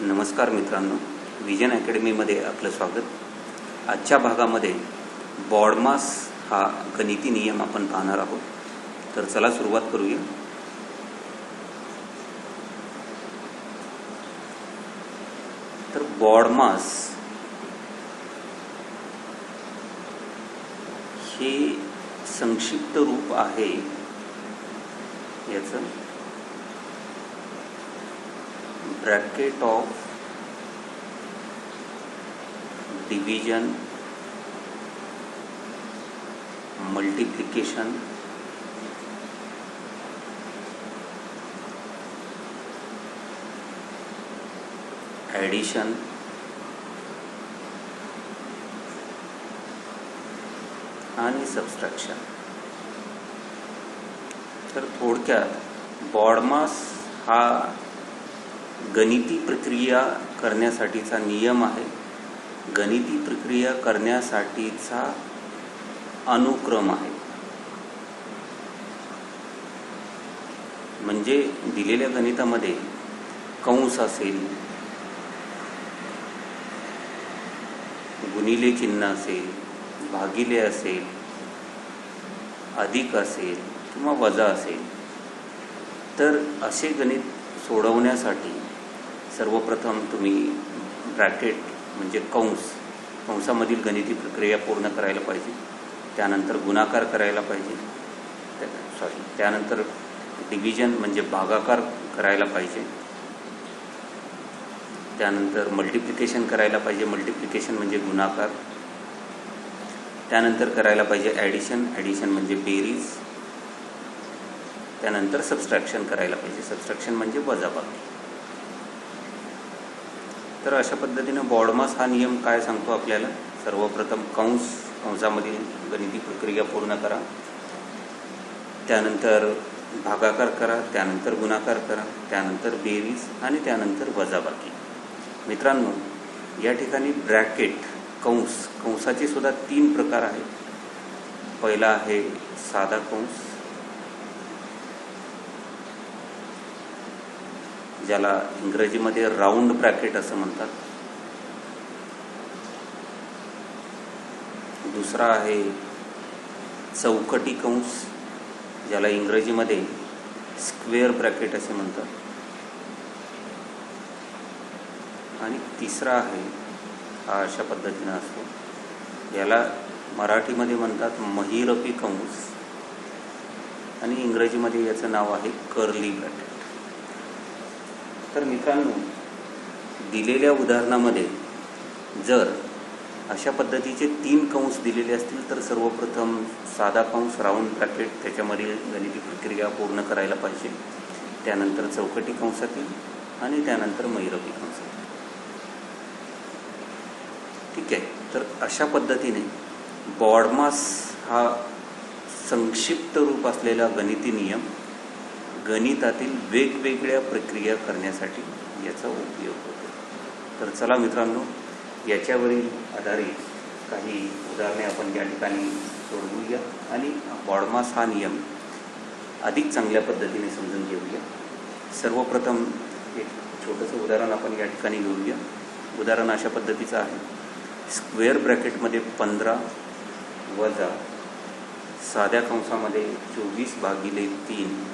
नमस्कार मित्रांनो विजन अकॅडमीमध्ये आपलं स्वागत. आजच्या भागामध्ये बॉडमास हा गणिती नियम आपण पाहणार आहोत. तर चला सुरुवात करूया. तर बॉडमास हे संक्षिप्त रूप आहे. याचं bracket of division multiplication addition आणि सबस्ट्रॅक्शन तर थोडक्यात बॉडमास हा गणिती प्रक्रिया करण्यासाठीचा नियम आहे. गणिती प्रक्रिया करण्यासाठीचा अनुक्रम आहे. म्हणजे दिलेल्या गणितामध्ये कंस असेल गुणिले चिन्ह असेल भागिले असेल अधिक असेल किंवा वजा असेल. तर असे गणित सोडवण्यासाठी सर्वप्रथम तुम्ही ब्रॅकेट म्हणजे कंस कंसामधील गणिती प्रक्रिया पूर्ण करायला पाहिजे. त्यानंतर गुणाकार करायला पाहिजे. सॉरी त्यानंतर डिव्हिजन म्हणजे भागाकार करायला पाहिजे. त्यानंतर मल्टिप्लिकेशन करायला पाहिजे. मल्टिप्लिकेशन म्हणजे गुणाकार. त्यानंतर करायला पाहिजे ॲडिशन ॲडिशन म्हणजे बेरीज. त्यानंतर सबस्ट्रॅक्शन करायला पाहिजे. सबस्ट्रॅक्शन म्हणजे वजाबाकी. तर अशा पद्धतीनं बॉडमास हा नियम काय सांगतो आपल्याला? सर्वप्रथम कंस कंसामधील गणिती प्रक्रिया पूर्ण करा. त्यानंतर भागाकार करा त्यानंतर गुणाकार करा त्यानंतर बेरीज आणि त्यानंतर वजाबाकी. मित्रांनो या ठिकाणी ब्रॅकेट कंस कंसाचे सुद्धा तीन प्रकार आहेत. पहिला आहे साधा कंस ज्याला इंग्रजीमध्ये राऊंड ब्रॅकेट असं म्हणतात. दुसरा आहे चौकटी कंस ज्याला इंग्रजीमध्ये स्क्वेअर ब्रॅकेट असे म्हणतात. आणि तिसरा आहे हा अशा पद्धतीनं असतो. याला मराठीमध्ये म्हणतात महिरपी कंस. आणि इंग्रजीमध्ये याचं नाव आहे कर्ली ब्रॅकेट तर मित्रांनो दिलेल्या उदाहरणामध्ये जर अशा पद्धतीचे तीन कंस दिलेले असतील तर सर्वप्रथम साधा कंस राऊंड ब्रॅकेट त्याच्यामधील गणिती प्रक्रिया पूर्ण करायला पाहिजे. त्यानंतर चौकटी कंसातील आणि त्यानंतर मैरपी कंसातील. ठीक आहे? तर अशा पद्धतीने बॉडमास हा संक्षिप्त रूप असलेला गणिती नियम गणितातील वेगवेगळ्या प्रक्रिया करण्यासाठी याचा उपयोग होतो. तर चला मित्रांनो याच्यावरील आधारित काही उदाहरणे आपण या ठिकाणी सोडवूया आणि बॉडमास हा नियम अधिक चांगल्या पद्धतीने समजून घेऊया. सर्वप्रथम एक छोटंसं उदाहरण आपण या ठिकाणी घेऊया. उदाहरण अशा पद्धतीचं आहे. स्क्वेअर ब्रॅकेटमध्ये पंधरा वजा साध्या कंसामध्ये चोवीस भागिले तीन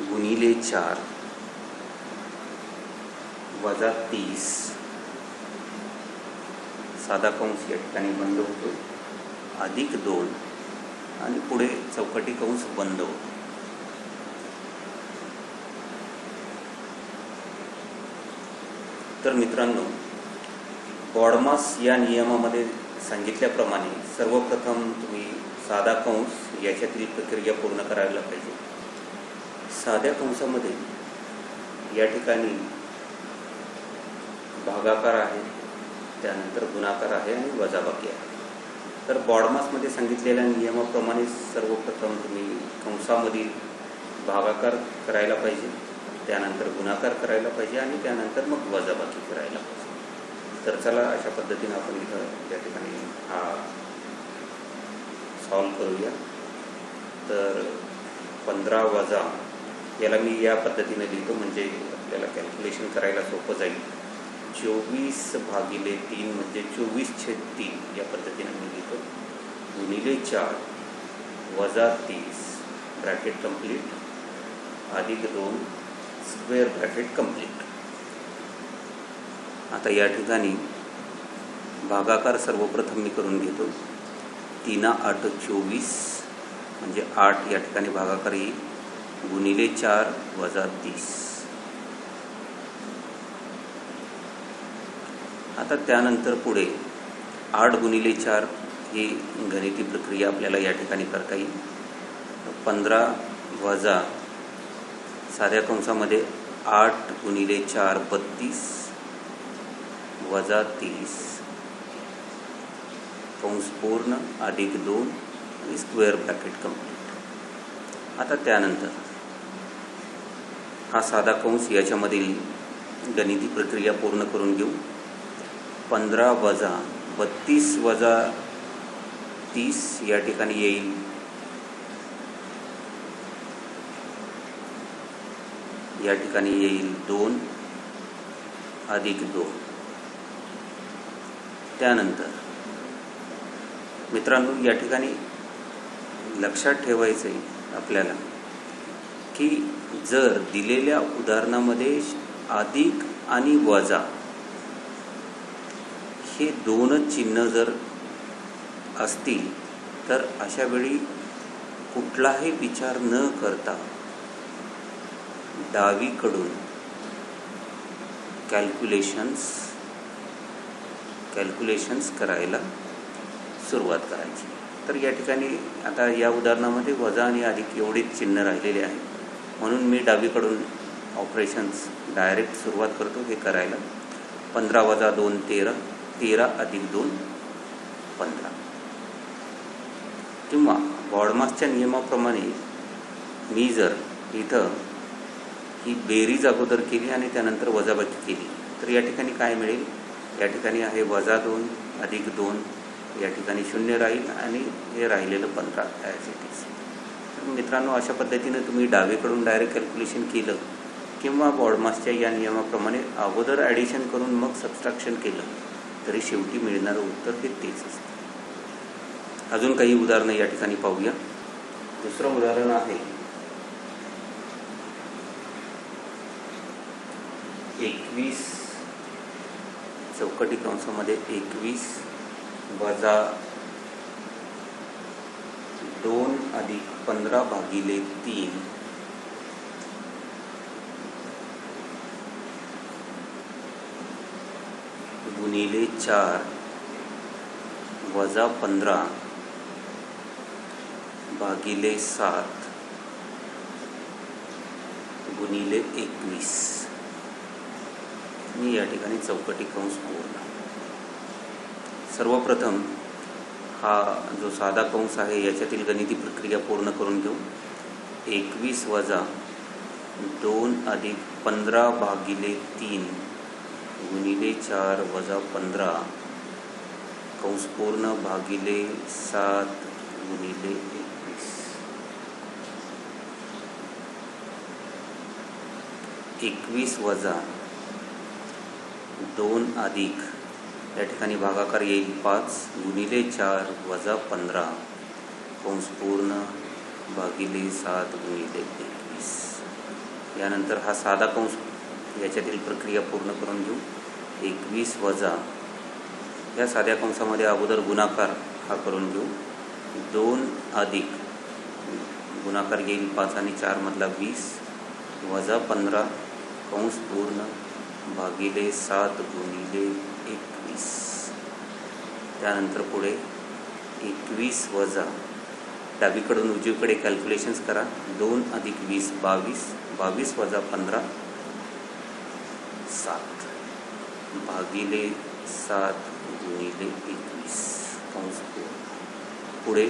गुणिले चार वजा तीस. साधा कंस या ठिकाणी बंद होतो अधिक दोन. आणि पुढे चौकटी कंस बंद होतो तर मित्रांनो बॉडमास या नियमामध्ये सांगितल्याप्रमाणे सर्वप्रथम तुम्ही साधा कंस याच्यातील प्रक्रिया पूर्ण करायला पाहिजे. साध्या कंसामध्ये या ठिकाणी भागाकार आहे त्यानंतर गुणाकार आहे आणि वजाबाकी आहे. तर बॉडमासमध्ये सांगितलेल्या नियमाप्रमाणे सर्वप्रथम तुम्ही कंसामधील भागाकार करायला पाहिजे त्यानंतर गुणाकार करायला पाहिजे आणि त्यानंतर मग वजाबाकी करायला पाहिजे. तर चला अशा पद्धतीनं आपण इथं या ठिकाणी हा सॉल्व करूया. तर पंधरा वजा याला मी या पद्धतीने लिहितो म्हणजे आपल्याला कॅल्क्युलेशन करायला सोपं जाईल. चोवीस भागिले तीन म्हणजे चोवीस छेद तीन या पद्धतीने मी लिहितो. गुणिले चार वजा तीस ब्रॅकेट कंप्लीट अधिक दोन स्क्वेअर ब्रॅकेट कंप्लीट. आता या ठिकाणी भागाकार सर्वप्रथम मी करून घेतो. तीना आठ चोवीस म्हणजे आठ या ठिकाणी भागाकार येईल. गुणिले चार वजा तीस. आता त्यानंतर पुढे आठ गुणिले चार ही गणिती प्रक्रिया आपल्याला या ठिकाणी करता येईल. पंधरा वजा साध्या कंसामध्ये आठ गुणिले चार बत्तीस वजा तीस. कंस पूर्ण अधिक दोन आणि स्क्वेअर ब्रॅकेट कंप्लीट. आता त्यानंतर. हा साधा कंस याच्यामधील गणिती प्रक्रिया पूर्ण करून घेऊ. पंधरा वजा बत्तीस वजा तीस या ठिकाणी येईल. या ठिकाणी येईल दोन अधिक दोन. त्यानंतर मित्रांनो या ठिकाणी लक्षात ठेवायचं आहे आपल्याला की जर दिलेल्या उदाहरणामध्ये अधिक आणि वजा हे दोनच चिन्ह जर असतील तर अशा वेळी कुठलाही विचार न करता डावीकडून कॅल्क्युलेशन्स कॅल्क्युलेशन्स करायला सुरुवात करायची. तर या ठिकाणी आता या उदाहरणामध्ये वजा आणि अधिक एवढीच चिन्ह राहिलेली आहे म्हणून मी डावीकडून ऑपरेशन्स डायरेक्ट सुरुवात करतो हे करायला. पंधरा वजा दोन तेरा. तेरा अधिक दोन पंधरा. किंवा बॉडमासच्या नियमाप्रमाणे मी जर इथं ही बेरीज अगोदर केली आणि त्यानंतर वजाबाकी केली तर या ठिकाणी काय मिळेल? या ठिकाणी आहे वजा दोन अधिक दोन. या ठिकाणी शून्य राहील आणि हे राहिलेलं पंधरा ॲज इट इज तर मित्रांनो अशा पद्धतीनं तुम्ही डावीकडून डायरेक्ट कॅल्क्युलेशन केलं किंवा बॉडमासच्या या नियमाप्रमाणे अगोदर ॲडिशन करून मग सबस्ट्रॅक्शन केलं तरी शेवटी मिळणारं उत्तर हे तेच असतं. अजून काही उदाहरणं या ठिकाणी पाहूया. दुसरं उदाहरण आहे. एकवीस चौकटी कंसामध्ये एकवीस वजा दोन अधिक पंधरा भागिले तीन. गुणिले चार. वजा पंधरा. भागिले सात. गुणिले एकवीस. मी या ठिकाणी चौकटी कंस पूर्ण सर्वप्रथम हा जो साधा कंस आहे याच्यातील गणिती प्रक्रिया पूर्ण करून घेऊ. एकवीस वजा दोन अधिक पंधरा भागिले तीन गुणिले चार वजा पंधरा. कंस पूर्ण भागिले सात गुणिले एकवीस. एकवीस वजा दोन अधिक या ठिकाणी भागाकार येईल पाच गुणिले चार वजा पंधरा. कंस पूर्ण भागिले सात गुणिले एकवीस. यानंतर हा साधा कंस याच्यातील प्रक्रिया पूर्ण करून घेऊ. एकवीस वजा. या साध्या कंसामध्ये अगोदर गुणाकार हा करून घेऊ. दोन अधिक. गुणाकार येईल पाच आणि चारमधला वीस. वजा पंधरा. कंस पूर्ण भागिले सात गुणिले एकवीस. त्यानंतर पुढे एकवीस वजा. डावीकडून उजवीकडे कॅल्क्युलेशन्स करा. दोन अधिक वीस, बावीस. बावीस वजा पंधरा, सात. भागिले सात गुणिले एकवीस. कंस पुढे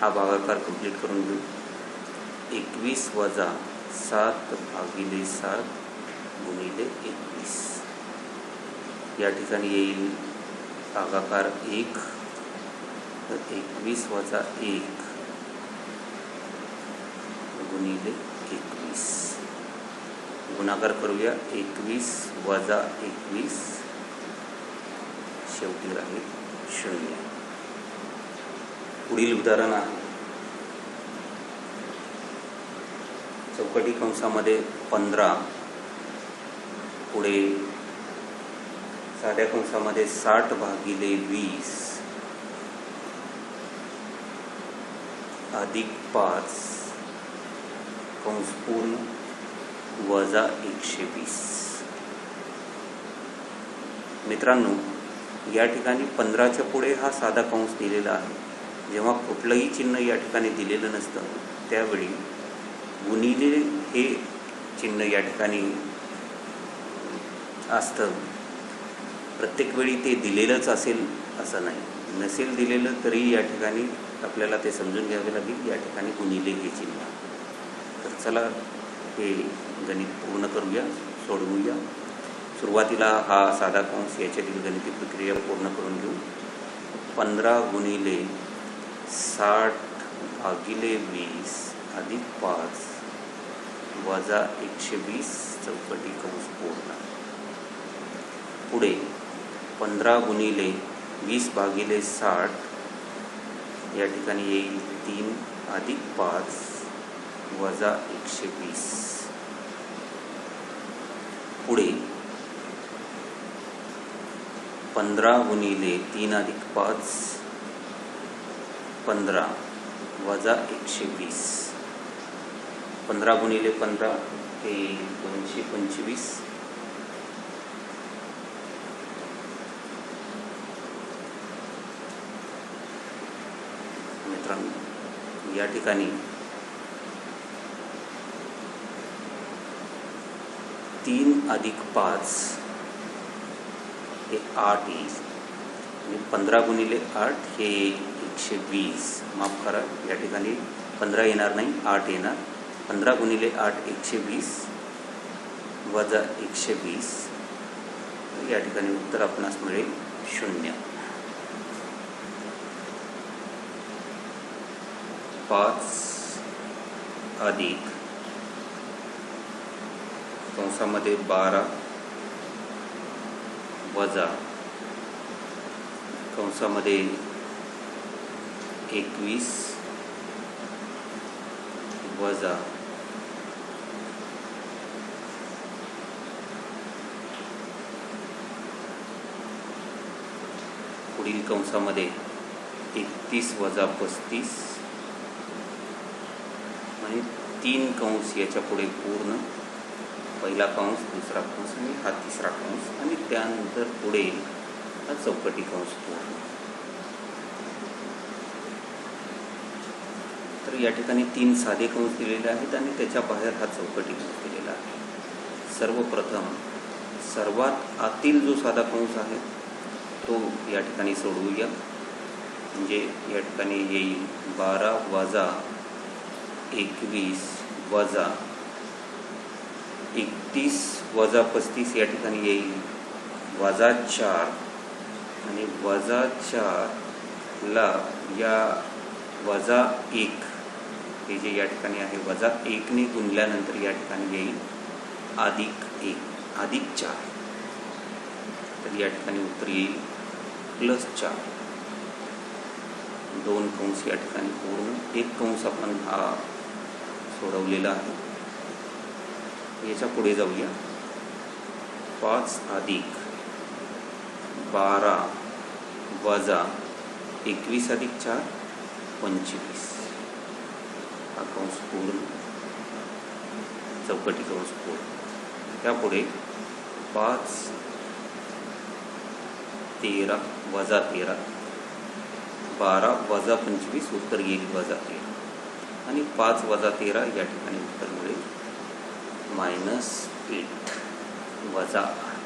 हा भागाकार कंप्लीट करून घेऊ. एकवीस वजा सात भागिले सात गुणिले एकवीस. या ठिकाणी येईल. भागाकार एक तर एकवीस वजा एक. गुणिले एकवीस. गुणाकार करूया. एकवीस वजा एकवीस. शेवटी राहील शून्य. पुढील उदाहरण आहे. चौकटी कंसामध्ये पंधरा. पुढे साध्या कंसामध्ये साठ भागिले वीस. अधिक पाच. कंस पूर्ण. वजा एकशे वीस. मित्रांनो या ठिकाणी पंधराच्या पुढे हा साधा कंस दिलेला आहे. जेव्हा कुठलंही चिन्ह या ठिकाणी दिलेलं नसतं त्यावेळी गुणिले हे चिन्ह या ठिकाणी असतं. प्रत्येक वेळी ते दिलेलंच असेल असं नाही. नसेल दिलेलं तरी या ठिकाणी आपल्याला ते समजून घ्यावे लागेल या ठिकाणी गुणिले हे चिन्ह तर चला हे गणित पूर्ण करूया सोडवूया. सुरुवातीला हा साधा कंस याच्यातील गणिती प्रक्रिया पूर्ण करून घेऊ. पंधरा गुणिले साठ भागिले वीस अधिक पाच वजा एकशे वीस चौकटी कंस पूर्ण. पुढे पंधरा गुणिले वीस भागिले साठ या ठिकाणी येईल तीन अधिक पाच वजा एकशे वीस. पुढे पंधरा गुणिले तीन अधिक पाच पंधरा वजा एकशे वीस. पंधरा गुणिले पंधरा हे दोनशे पंचवीस मित्रांनो या ठिकाणी. तीन अधिक पाच हे आठ येईल. आणि पंधरा गुणिले आठ हे एकशे वीस. माफ करा या ठिकाणी पंधरा येणार नाही आठ येणार. पंधरा गुणिले आठ एकशे वीस वजा एकशे वीस. या ठिकाणी उत्तर आपणास मिळेल शून्य. पाच अधिक कंसामध्ये बारा वजा कंसामध्ये एकवीस वजा पुढील कंसामध्ये एकतीस वजा पस्तीस तीन कंस याच्यापुढे पूर्ण. पहिला कंस दुसरा कंस आणि हा तिसरा कंस आणि त्यानंतर पुढे हा चौकटी कंस पूर्ण. तर या ठिकाणी तीन साधे कंस दिलेले आहेत आणि त्याच्या बाहेर हा चौकटी कंस दिलेला आहे. सर्वप्रथम सर्वात आतील जो साधा कंस आहे तो या ठिकाणी सोडवूया. म्हणजे या ठिकाणी येईल बारा वजा एकवीस. वजा एकतीस वजा पस्तीस या ठिकाणी येईल. वजा चार आणि वजा चारला या वजा एक हे जे या ठिकाणी आहे वजा एकने गुणल्यानंतर या ठिकाणी येईल. अधिक एक अधिक चार. तर या ठिकाणी उत्तर येईल. प्लस चार. दोन कंस या ठिकाणी पूर्ण एक कंस आपण हा सोडवलेला आहे. याच्यापुढे जाऊया. पाच अधिक बारा वजा एकवीस अधिक चार पंचवीस. हा कंस पूर्ण. चौकटी कंस पूर्ण. त्यापुढे पाच तेरा वजा तेरा. बारा वजा पंचवीस उत्तर येईल वजा तेरा. आणि पाच वजा तेरा या ठिकाणी उत्तर मिळेल. मायनस एट वजा आठ.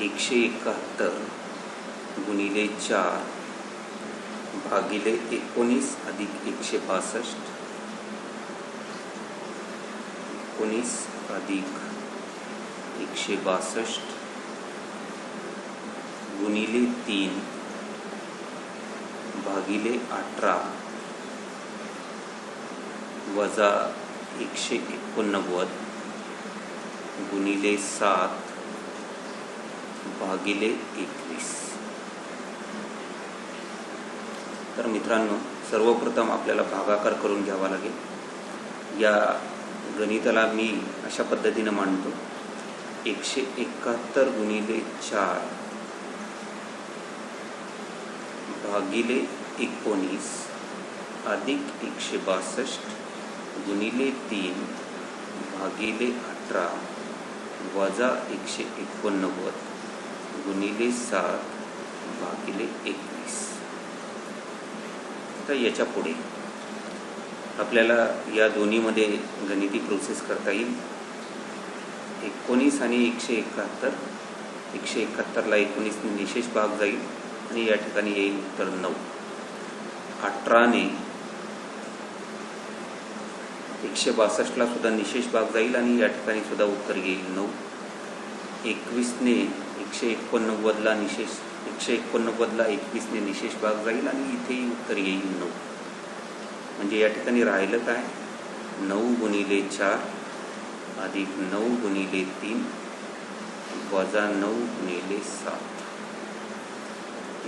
एकशे एकाहत्तर गुणिले चार भागिले एकोणीस अधिक एकशे बासष्ट. एकोणीस अधिक एकशे बासष्ट गुणिले तीन भागिले अठरा. वजा एकशे एकोणनव्वद गुणिले सात भागिले एकवीस. तर मित्रांनो सर्वप्रथम आपल्याला भागाकार करून घ्यावा लागेल. या गणिताला मी अशा पद्धतीनं मांडतो. एकशे एकाहत्तर गुणिले चार भागिले एकोणीस अधिक एकशे बासष्ट गुणिले तीन भागिले अठरा वजा एकशे एकोणनव्वद गुणिले सात भागिले एकवीस. तर याच्यापुढे आपल्याला या दोन्हीमध्ये गणिती प्रोसेस करता येईल. एकोणीस आणि एकशे एकाहत्तर. एकशे एकाहत्तरला एकोणीसने निशेष भाग जाईल आणि या ठिकाणी येईल उत्तर नऊ. अठराने एकशे बासष्टला सुद्धा निशेष भाग जाईल आणि या ठिकाणी सुद्धा उत्तर येईल. नऊ. एकवीसने एकशे एकोणनव्वदला निशेष एकशे एकोणनव्वदला एकवीसने निशेष भाग जाईल आणि इथेही उत्तर येईल. नऊ. म्हणजे या ठिकाणी राहिलं काय? नऊ गुणिले चार अधिक नऊ गुणिले तीन वजा नऊ गुणिले सात.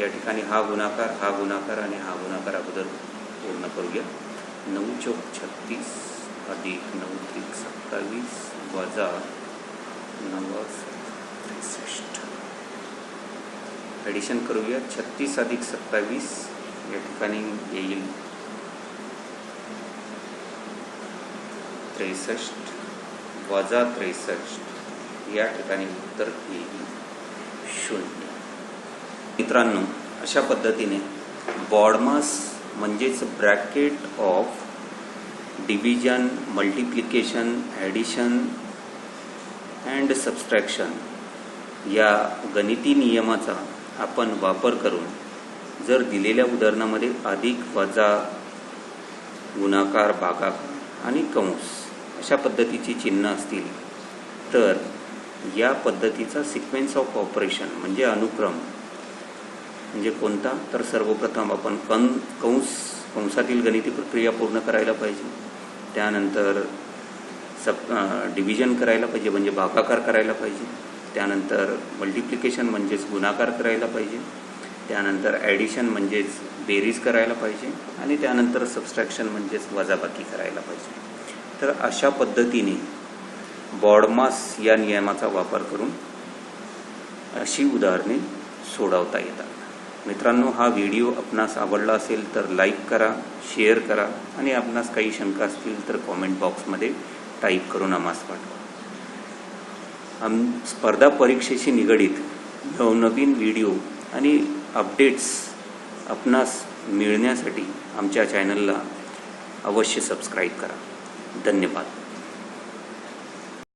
या ठिकाणी हा गुणाकार हा गुणाकार आणि हा गुणाकार अगोदर पूर्ण करूया. नऊ चौक छत्तीस. अधिक नऊ त्रिक सत्तावीस वजा नव त्रेसष्ट. ॲडिशन करूया. छत्तीस अधिक सत्तावीस या ठिकाणी येईल. त्रेसष्ट वजा त्रेसष्ट या ठिकाणी उत्तर येईल शून्य. मित्रांनो अशा पद्धतीने बॉडमास म्हणजेच bracket of division multiplication addition and subtraction या गणिती नियमाचा आपण वापर करून जर दिलेल्या उदाहरणामध्ये अधिक वजा गुणाकार भागाकार आणि कंस अशा पद्धतीची चिन्ह असतील तर या पद्धतीचा सिक्वेन्स ऑफ ऑपरेशन म्हणजे अनुक्रम म्हणजे कोणता? तर सर्वप्रथम आपण कं कंस कंसातील गणिती प्रक्रिया पूर्ण करायला पाहिजे. त्यानंतर सब डिव्हिजन करायला पाहिजे म्हणजे भागाकार करायला पाहिजे. त्यानंतर मल्टिप्लिकेशन म्हणजेच गुणाकार करायला पाहिजे. त्यानंतर ॲडिशन म्हणजेच बेरीज करायला पाहिजे. आणि त्यानंतर सबस्ट्रॅक्शन म्हणजेच वजाबाकी करायला पाहिजे. तर अशा पद्धतीने बॉडमास या नियमाचा वापर करून अशी उदाहरणे सोडवता येतात. मित्रांनो हा व्हिडिओ आपणास आवडला असेल तर लाईक करा शेअर करा आणि आपणास काही शंका असतील तर कॉमेंट बॉक्समध्ये टाईप करून आम्हास पाठवा. आम स्पर्धा परीक्षेशी निगडीत नवनवीन व्हिडिओ आणि अपडेट्स आपणास मिळण्यासाठी आमच्या चॅनलला अवश्य सबस्क्राईब करा. धन्यवाद.